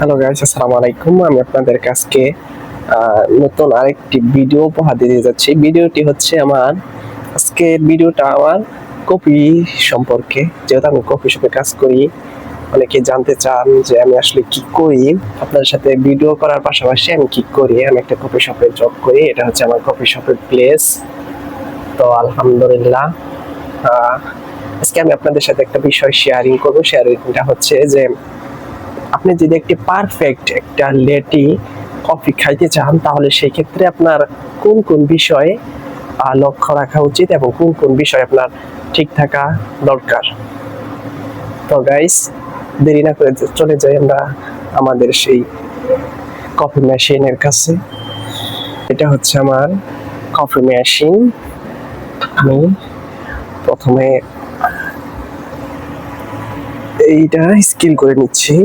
Hello guys আসসালামু আলাইকুম। আমি আপনাদের আহ, নতুন আরেকটি ভিডিও উপহার দিতে যাচ্ছি। ভিডিওটি হচ্ছে আমার আজকে ভিডিওটা আমার কপি সম্পর্কে। যেহেতু আমি কপি শপে কাজ করি অনেকে জানতে চান যে আমি আসলে কি করি। আপনার সাথে ভিডিও করার পাশাপাশি আমি কি করি? আমি একটা কপি শপে জব করি এটা হচ্ছে আমার কপি শপের প্লেস তো আলহামদুলিল্লাহ আজকে আমি আপনাদের সাথে একটা বিষয় শেয়ারিং করব। শেয়ারিংটা হচ্ছে যে আপনি যদি একটি পারফেক্ট একটা লেটি কফি খাইতে চান, তাহলে সেই ক্ষেত্রে আপনার কোন কোন বিষয়ে লক্ষ্য রাখা উচিত এবং কোন কোন বিষয় আপনার ঠিক থাকা দরকার? তো গাইস দেরি না করে চলে যাই আমরা আমাদের সেই কফি মেশিনের কাছে। এটা হচ্ছে আমার কফি মেশিন আমি প্রথমে এইটা স্কিল করে নিচ্ছি।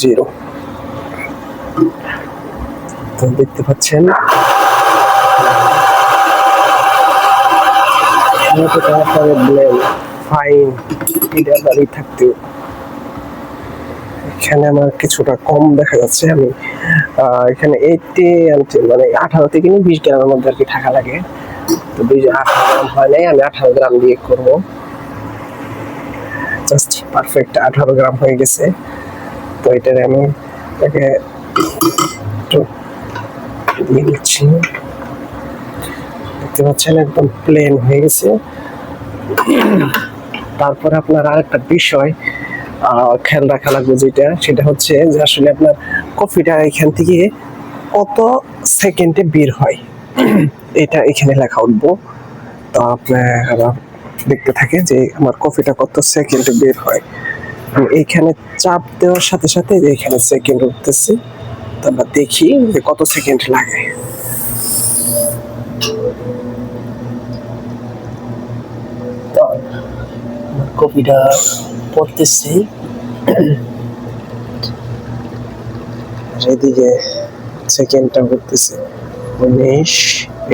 জিরো। তো দেখতে পাচ্ছেন। ফাইন, এটা থাকতে এখানে আমার কিছুটা কম দেখা যাচ্ছে আমি এখানে এইটটি মানে আঠারো থেকে বিশ গ্রামের মধ্যে আর কি থাকা লাগে। তো বিশ আঠারো গ্রাম হয় নাই, আমি আঠারো গ্রাম দিয়ে করব। জাস্ট পারফেক্ট আঠারো গ্রাম হয়ে গেছে। তো আমি এটাকে একটু দিয়ে দিচ্ছি। দেখতে পাচ্ছেন, একদম প্লেন হয়ে গেছে। তারপরে আপনার আরেকটা বিষয় খেয়াল রাখা লাগবে যেটা, সেটা হচ্ছে যে আসলে আপনার কফিটা এখান থেকে কত সেকেন্ডে বের হয়? এটা এখানে লেখা উঠবো। তো আপনার দেখতে থাকে যে আমার কফিটা কত সেকেন্ডে বের হয়। আমি এইখানে চাপ দেওয়ার সাথে সাথে এখানে সেকেন্ড উঠতেছে তো আমরা দেখি যে কত সেকেন্ড লাগে। কপিটা পড়তেছি। এদিকে সেকেন্ডটা করতেছে উনিশ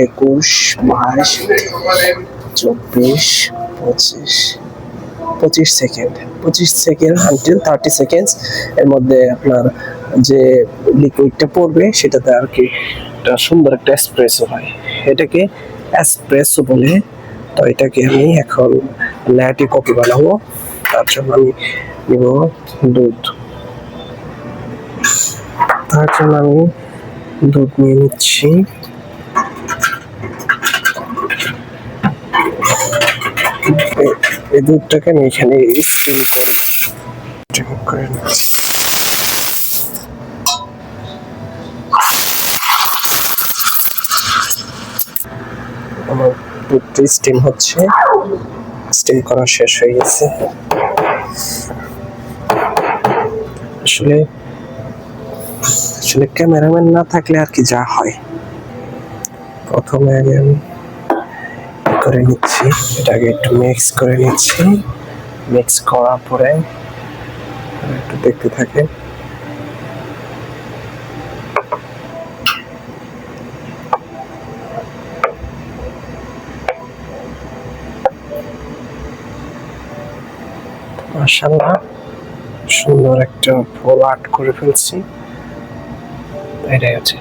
একুশ বাইশ চব্বিশ পঁচিশ। পঁচিশ সেকেন্ড। পঁচিশ সেকেন্ড আনটিল থার্টি সেকেন্ডস এর মধ্যে আপনার যে লিকুইডটা পড়বে, সেটাতে আর কি একটা সুন্দর একটা এসপ্রেসো হয়। এটাকে এসপ্রেসো বলে। তো এটাকে আমি এখন ল্যাটি কপি বানাবো। তার জন্য আমি নিব দুধ। তার জন্য আমি দুধ নিয়ে নিচ্ছি। এই দুধটাকে আমি এখানে ঠিক করে আমার দুধটা স্টিম হচ্ছে। স্টিম করা শেষ হয়ে গেছে। আসলে আসলে ক্যামেরাম্যান না থাকলে আর কি যা হয়। প্রথমে আগে আমি করে নিচ্ছি। এটাকে একটু মিক্স করে নিচ্ছি। মিক্স করার পরে একটু দেখতে থাকে। মাশাল্লাহ সুন্দর একটা ফুল আর্ট করে ফেলছি। এটাই আছে